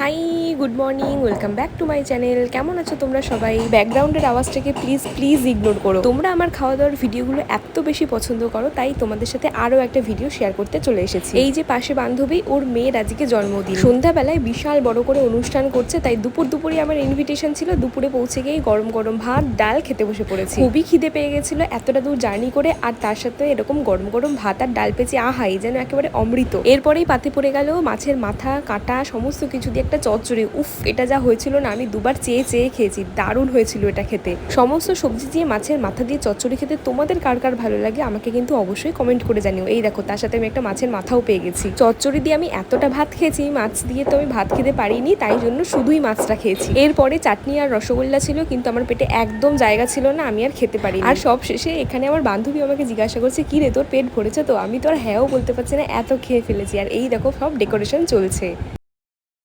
Hi good morning welcome back to my channel কেমন আছো তোমরা সবাই? ব্যাকগ্রাউন্ডের আওয়াজটাকে প্লিজ প্লিজ ইগনোর করো। তোমরা আমার খাওয়া দাওয়ার ভিডিওগুলো এত বেশি পছন্দ করো, তাই তোমাদের সাথে আরও একটা ভিডিও শেয়ার করতে চলে এসেছি। এই যে পাশে বান্ধবী, ওর মেয়ের আজকে জন্মদিন। সন্ধ্যাবেলায় বিশাল বড় করে অনুষ্ঠান করছে, তাই দুপুর দুপুরে আমার ইনভিটেশন ছিল। দুপুরে পৌঁছে গিয়ে গরম গরম ভাত, ডাল খেতে বসে পড়েছি। খুবই খিদে পেয়ে গেছিল, এতটা দূর জার্নি করে, আর তার সাথে এরকম গরম গরম ভাত আর ডাল পেঁচে আহাই, যেন একেবারে অমৃত। এরপরেই পাতে পড়ে গেল মাছের মাথা, কাঁটা, সমস্ত কিছু দিয়ে একটা চচ্চড়ি, উফ, এটা যা হয়েছিল না, আমি দুবার চেয়ে চেয়ে খেয়েছি, দারুণ হয়েছিল এটা খেতে। সমস্ত সবজি দিয়ে, মাছের মাথা দিয়ে চচ্চড়ি খেতে তোমাদের কার কার ভালো লাগে, আমাকে কিন্তু অবশ্যই কমেন্ট করে জানিও। এই দেখো, তার সাথে আমি একটা মাছের মাথাও পেয়ে গেছি। চচ্চড়ি দিয়ে আমি এতটা ভাত খেয়েছি, মাছ দিয়ে তো আমি ভাত খেতে পারিনি, তাই জন্য শুধুই মাছটা খেয়েছি। এরপরে চাটনি আর রসগোল্লা ছিল, কিন্তু আমার পেটে একদম জায়গা ছিল না, আমি আর খেতে পারি আর সব শেষে এখানে আমার বান্ধবী আমাকে জিজ্ঞাসা করছে, কি রে, তোর পেট ভরেছে তো? আমি তো আর হ্যাঁও বলতে পারছি না, এত খেয়ে ফেলেছি। আর এই দেখো, সব ডেকোরেশন চলছে।